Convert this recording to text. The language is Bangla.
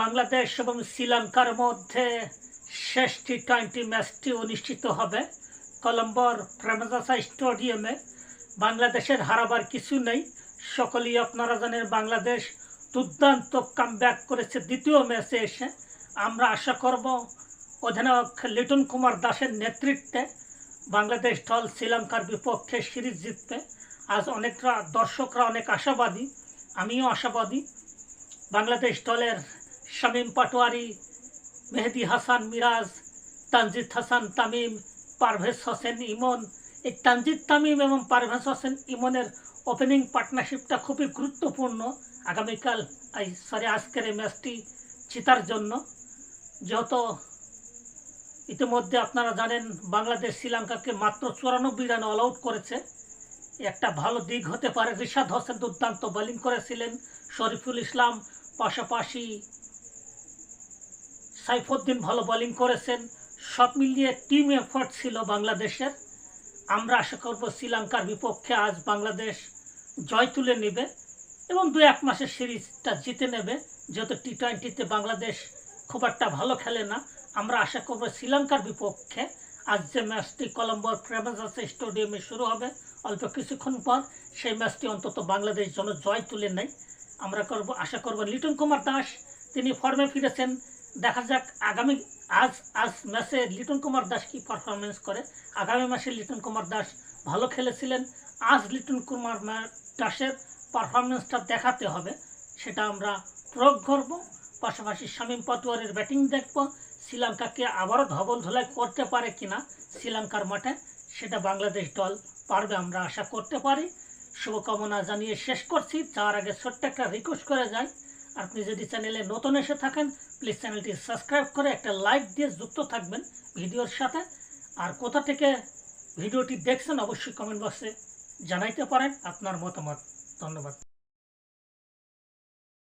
বাংলাদেশ এবং শ্রীলঙ্কার মধ্যে শেষ টি টোয়েন্টি ম্যাচটি অনুষ্ঠিত হবে। কলম্বোর প্রেমদাসা স্টেডিয়ামে বাংলাদেশের হারাবার কিছু নেই। সকলেই আপনারা জানেন বাংলাদেশ দুর্দান্ত কামব্যাক করেছে দ্বিতীয় ম্যাচে এসে। আমরা আশা করব অধিনায়ক লিটন কুমার দাসের নেতৃত্বে বাংলাদেশ দল শ্রীলঙ্কার বিপক্ষে সিরিজ জিতবে। আজ অনেকরা দর্শকরা অনেক আশাবাদী, আমিও আশাবাদী। বাংলাদেশ দলের শামীম পাটোয়ারি, মেহেদি হাসান মিরাজ, তানজিদ হাসান তামিম, পারভেজ হোসেন ইমন। এই তানজিদ তামিম এবং পারভেজ হোসেন ইমনের ওপেনিং পার্টনারশিপটা খুবই গুরুত্বপূর্ণ। আগামীকাল, এই সরি আজকের এই ম্যাচটি জেতার জন্য। যেহেতু ইতিমধ্যে আপনারা জানেন, বাংলাদেশ শ্রীলঙ্কাকে মাত্র চুরানব্বই রান অল আউট করেছে। একটা ভালো দিক হতে পারে। রিশাদ হোসেন দুর্দান্ত বোলিং করেছিলেন। শরীফুল ইসলাম পাশাপাশি সাইফুদ্দিন ভালো বোলিং করেছেন। সব মিলিয়ে টিম এফোর্ট ছিল বাংলাদেশের। আমরা আশা করব শ্রীলঙ্কার বিপক্ষে আজ বাংলাদেশ জয় তুলে নেবে এবং দু এক মাসের সিরিজটা জিতে নেবে। যেহেতু টি টোয়েন্টিতে বাংলাদেশ খুব একটা ভালো খেলে না, আমরা আশা করব শ্রীলঙ্কার বিপক্ষে আজ যে ম্যাচটি কলম্বোর প্রেমাজাসে স্টেডিয়ামে শুরু হবে, অল্প কিছুক্ষণ পর সেই ম্যাচটি অন্তত বাংলাদেশ যেন জয় তুলে নেয়। আমরা করব, আশা করব লিটন কুমার দাস, তিনি ফর্মে ফিরেছেন। দেখা যাক আগামী আজ আজ ম্যাচে লিটন কুমার দাস কি পারফরমেন্স করে। আগামী মাসে লিটন কুমার দাস ভালো খেলেছিলেন। আজ লিটন কুমার দাসের পারফরমেন্সটা দেখাতে হবে, সেটা আমরা প্রয়োগ করব। পাশাপাশি শামীম পাটোয়ারির ব্যাটিং দেখব, শ্রীলঙ্কাকে আবারও ধবল ধোলাই করতে পারে কিনা শ্রীলঙ্কার মাঠে, সেটা বাংলাদেশ দল পারবে আমরা আশা করতে পারি। শুভকামনা জানিয়ে শেষ করছি। তার আগে ছোট্ট একটা রিকোয়েস্ট করে যাই। আপনি যদি চ্যানেলে নতুন এসে থাকেন প্লিজ চ্যানেলটি সাবস্ক্রাইব করে একটা লাইক দিয়ে যুক্ত থাকবেন ভিডিওর সাথে। আর কোথা থেকে ভিডিওটি দেখছেন, অবশ্যই কমেন্ট বক্সে জানাইতে পারেন। আপনার মতামত, ধন্যবাদ।